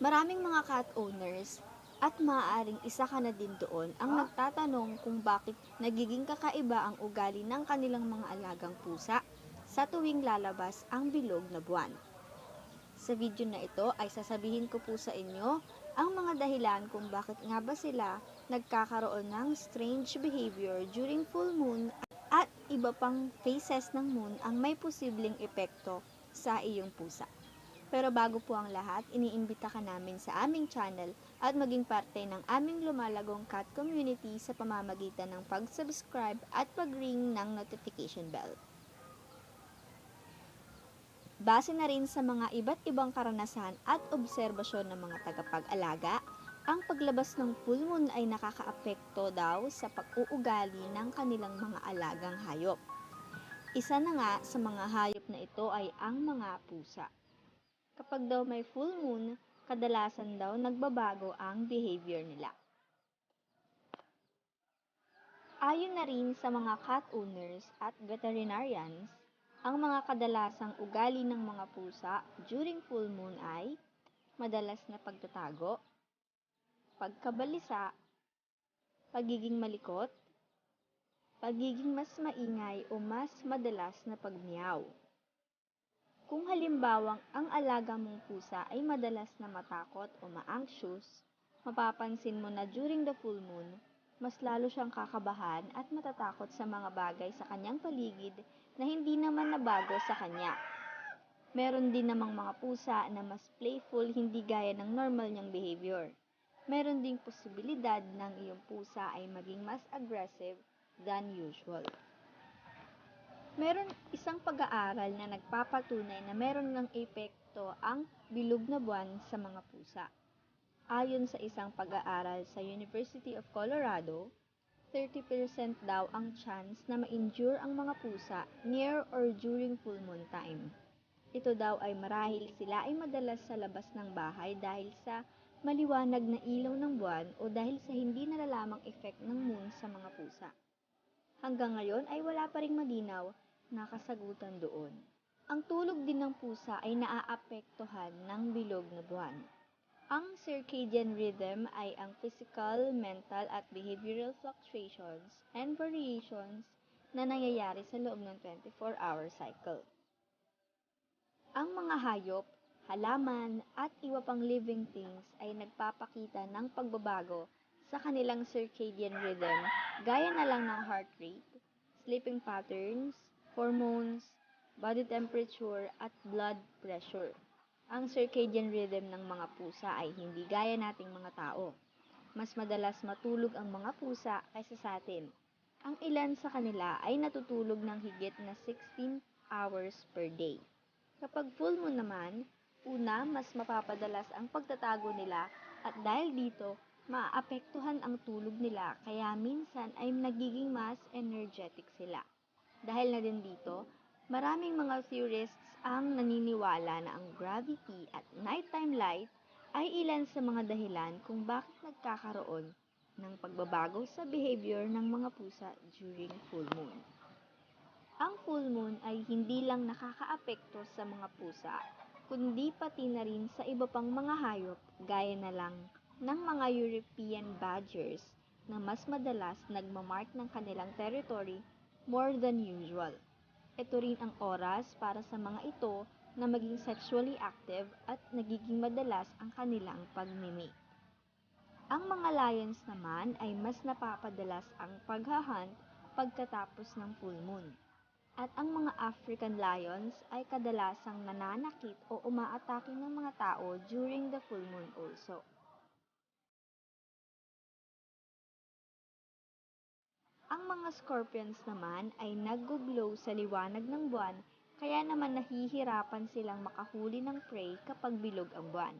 Maraming mga cat owners at maaaring isa ka na din doon ang nagtatanong kung bakit nagiging kakaiba ang ugali ng kanilang mga alagang pusa sa tuwing lalabas ang bilog na buwan. Sa video na ito ay sasabihin ko po sa inyo ang mga dahilan kung bakit nga ba sila nagkakaroon ng strange behavior during full moon at iba pang phases ng moon ang may posibleng epekto sa iyong pusa. Pero bago po ang lahat, iniimbita ka namin sa aming channel at maging parte ng aming lumalagong cat community sa pamamagitan ng pag-subscribe at pag-ring ng notification bell. Base na rin sa mga iba't ibang karanasan at obserbasyon ng mga tagapag-alaga, ang paglabas ng full moon ay nakakaapekto daw sa pag-uugali ng kanilang mga alagang hayop. Isa na nga sa mga hayop na ito ay ang mga pusa. Kapag daw may full moon, kadalasan daw nagbabago ang behavior nila. Ayon na rin sa mga cat owners at veterinarians, ang mga kadalasang ugali ng mga pusa during full moon ay madalas na pagtatago, pagkabalisa, pagiging malikot, pagiging mas maingay o mas madalas na pagmiyaw. Kung halimbawang ang alaga mong pusa ay madalas na matakot o ma-anxious, mapapansin mo na during the full moon, mas lalo siyang kakabahan at matatakot sa mga bagay sa kanyang paligid na hindi naman nabago sa kanya. Meron din namang mga pusa na mas playful hindi gaya ng normal niyang behavior. Meron ding posibilidad ng iyong pusa ay maging mas aggressive than usual. Meron isang pag-aaral na nagpapatunay na meron ng epekto ang bilog na buwan sa mga pusa. Ayon sa isang pag-aaral sa University of Colorado, 30% daw ang chance na ma-injure ang mga pusa near or during full moon time. Ito daw ay marahil sila ay madalas sa labas ng bahay dahil sa maliwanag na ilaw ng buwan o dahil sa hindi nalalamang effect ng moon sa mga pusa. Hanggang ngayon ay wala pa ring malinaw na kasagutan doon. Ang tulog din ng pusa ay naaapektuhan ng bilog na buwan. Ang circadian rhythm ay ang physical, mental at behavioral fluctuations and variations na nangyayari sa loob ng 24-hour cycle. Ang mga hayop, halaman at iba pang living things ay nagpapakita ng pagbabago sa kanilang circadian rhythm gaya na lang ng heart rate, sleeping patterns, hormones, body temperature at blood pressure. Ang circadian rhythm ng mga pusa ay hindi gaya nating mga tao. Mas madalas matulog ang mga pusa kaysa sa atin. Ang ilan sa kanila ay natutulog ng higit na 16 hours per day. Kapag full moon naman, una, mas mapapadalas ang pagtatago nila at dahil dito, maapektuhan ang tulog nila kaya minsan ay nagiging mas energetic sila. Dahil na din dito, maraming mga theorists ang naniniwala na ang gravity at nighttime light ay ilan sa mga dahilan kung bakit nagkakaroon ng pagbabago sa behavior ng mga pusa during full moon. Ang full moon ay hindi lang nakakaapekto sa mga pusa, kundi pati na rin sa iba pang mga hayop gaya na lang ng mga European badgers na mas madalas nagmamark ng kanilang territory more than usual. Ito rin ang oras para sa mga ito na maging sexually active at nagiging madalas ang kanilang pagmimate. Ang mga lions naman ay mas napapadalas ang paghahunt pagkatapos ng full moon. At ang mga African lions ay kadalasang nananakit o umaatake ng mga tao during the full moon also. Ang mga scorpions naman ay nag-glow sa liwanag ng buwan kaya naman nahihirapan silang makahuli ng prey kapag bilog ang buwan.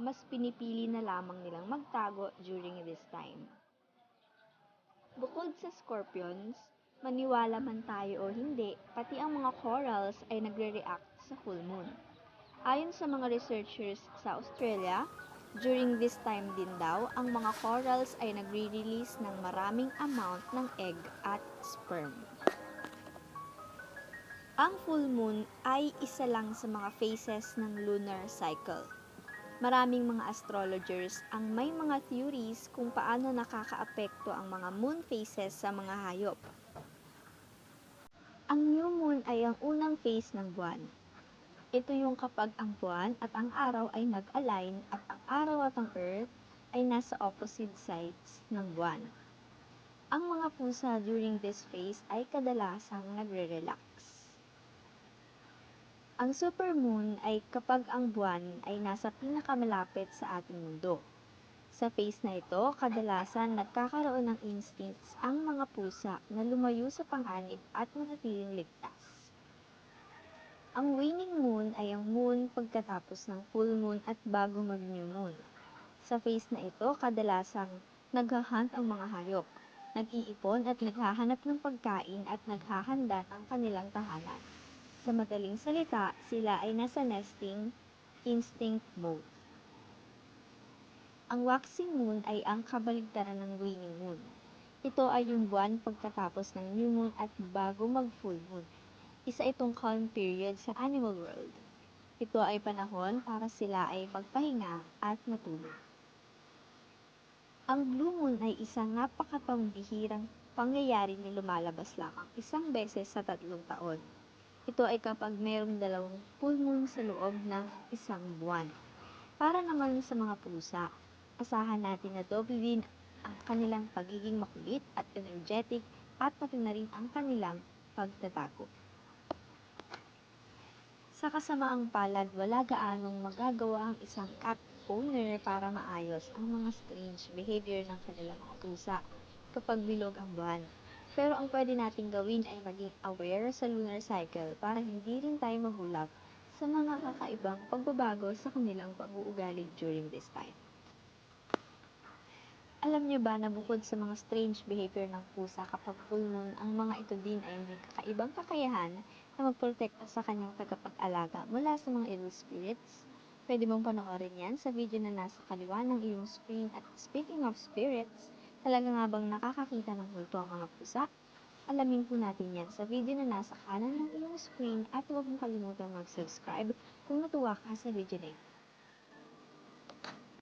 Mas pinipili na lamang nilang magtago during this time. Bukod sa scorpions, maniwala man tayo o hindi, pati ang mga corals ay nagre-react sa full moon. Ayon sa mga researchers sa Australia, During this time din daw, ang mga corals ay nagre-release ng maraming amount ng egg at sperm. Ang full moon ay isa lang sa mga phases ng lunar cycle. Maraming mga astrologers ang may mga theories kung paano nakakaapekto ang mga moon phases sa mga hayop. Ang new moon ay ang unang phase ng buwan. Ito yung kapag ang buwan at ang araw ay nag-align at ang araw at ang earth ay nasa opposite sides ng buwan. Ang mga pusa during this phase ay kadalasang nagre-relax. Ang supermoon ay kapag ang buwan ay nasa pinakamalapit sa ating mundo. Sa phase na ito, kadalasan nagkakaroon ng instincts ang mga pusa na lumayo sa panganib at manatiling ligtas. Ang waning moon ay ang moon pagkatapos ng full moon at bago mag-new moon. Sa phase na ito, kadalasang naghahunt ang mga hayop, nag-iipon at naghahanap ng pagkain at naghahanda ng kanilang tahanan. Sa madaling salita, sila ay nasa nesting instinct mode. Ang waxing moon ay ang kabaligtaran ng waning moon. Ito ay yung buwan pagkatapos ng new moon at bago mag-full moon. Isa itong calm period sa animal world. Ito ay panahon para sila ay magpahinga at matulog. Ang blue moon ay isang napakapambihirang pangyayari na lumalabas lamang isang beses sa tatlong taon. Ito ay kapag mayroong dalawang full moon sa loob ng isang buwan. Para naman sa mga pusa, asahan natin na doble din ang kanilang pagiging makulit at energetic at pati na rin ang kanilang pagtatago. Sa kasamaang palad, wala gaanong magagawa ang isang cat owner para maayos ang mga strange behavior ng kanilang pusa kapag bilog ang buwan. Pero ang pwede nating gawin ay maging aware sa lunar cycle para hindi rin tayo mahulap sa mga kakaibang pagbabago sa kanilang pag-uugali during this time. Alam niyo ba na bukod sa mga strange behavior ng pusa kapag full moon, ang mga ito din ay may kakaibang kakayahan na magprotekta sa kanyang tagapag-alaga mula sa mga evil spirits? Pwede mong panoorin yan sa video na nasa kaliwa ng iyong screen at speaking of spirits, talaga nga bang nakakakita ng multo ang mga pusa? Alamin po natin yan sa video na nasa kanan ng iyong screen at huwag mong kalimutan mag-subscribe kung natuwa ka sa video na ito.